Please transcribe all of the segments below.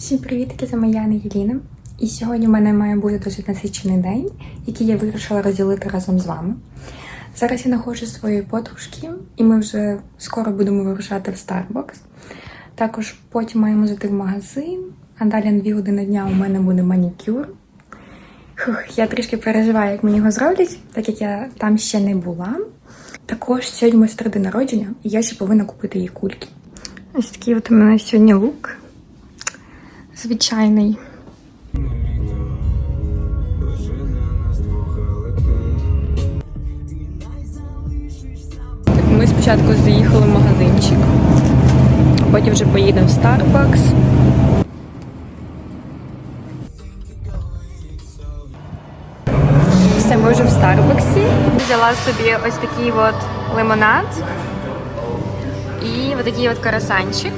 Всім привіт, це моя Яна Єліна. І сьогодні в мене має бути досить насичений день, який я вирішила розділити разом з вами. Зараз я знаходжусь зі своєю подружки, і ми вже скоро будемо вирушати в Starbucks. Також потім маємо зайти в магазин, а далі на дві години дня у мене буде манікюр. Хух, я трішки переживаю, як мені його зроблять, так як я там ще не була. Також сьогодні моє сестри народження, і я ще повинна купити їй кульки. Ось такий от у мене сьогодні лук. Звичайний. Ми спочатку заїхали в магазинчик, потім вже поїдемо в Starbucks. Все, ми вже в Старбаксі. Взяла собі ось такий от лимонад і ось такий от карасанчик.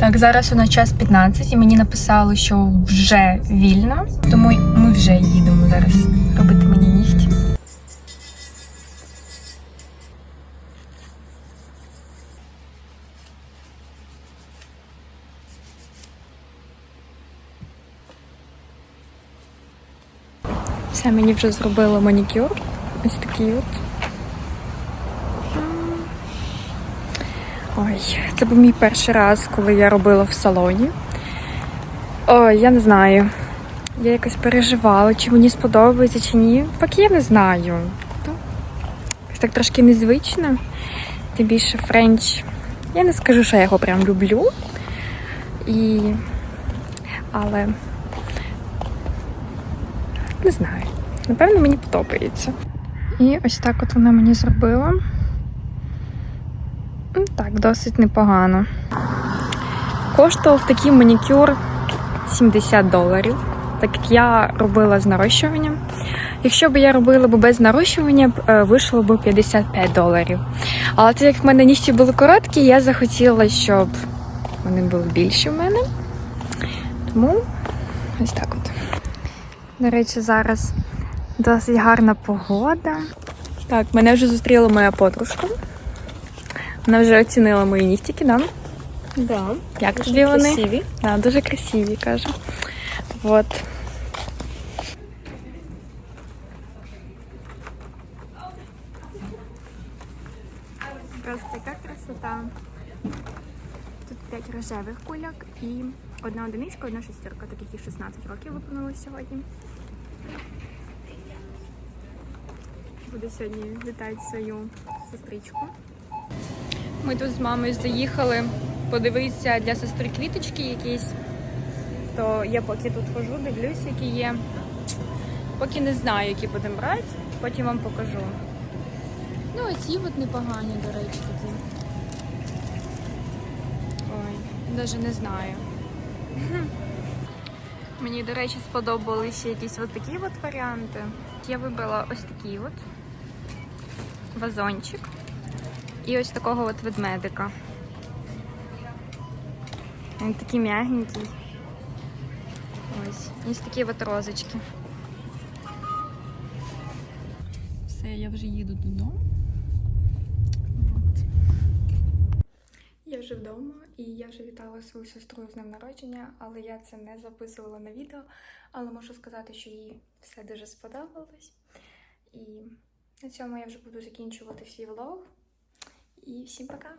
Так, зараз у нас час 15 і мені написали, що вже вільно, тому ми вже їдемо зараз робити мені нігті. Все, мені вже зробили манікюр. Ось такий от. Ой, це був мій перший раз, коли я робила в салоні. Ой, я не знаю. Я якось переживала, чи мені сподобається, чи ні. Поки я не знаю. Якось так трошки незвично. Тим більше френч. Я не скажу, що я його прям люблю. І... Але не знаю. Напевно, мені подобається. І ось так от вона мені зробила. Так, досить непогано. Коштував такий манікюр 70 доларів, так як я робила з нарощуванням. Якщо б я робила б без нарощування, е, вийшло б 55 доларів. Але так як в мене нігті були короткі, я захотіла, щоб вони були більші в мене. Тому ось так от. До речі, зараз досить гарна погода. Так, мене вже зустріла моя подружка. Вона вже оцінила мої нігтіки, да? Да. Як Дуже тобі вони? красиві. Да, дуже красиві, каже. Вот. Просто така красота. Тут 5 рожевих кульок і одна одиничка, одна шестерка, таких і 16 років виповнилось сьогодні. Буду сьогодні вітати свою сестричку. Ми тут з мамою заїхали подивитися для сестри квіточки якісь. То я поки тут хожу, дивлюсь, які є. Поки не знаю, які будемо брати, потім вам покажу. Ну, оці от непогані, до речі, такі. Ой, навіть не знаю. Мені, до речі, сподобались ще якісь от такі от варіанти. Я вибрала ось такий от вазончик. І ось такого от ведмедика. Він такий м'ягенький. Ось. І ось такі от розочки. Все, я вже їду додому. От. Я вже вдома і я вже вітала свою сестру з днем народження, але я це не записувала на відео. Але можу сказати, що їй все дуже сподобалось. І на цьому я вже буду закінчувати свій влог. І всім пока!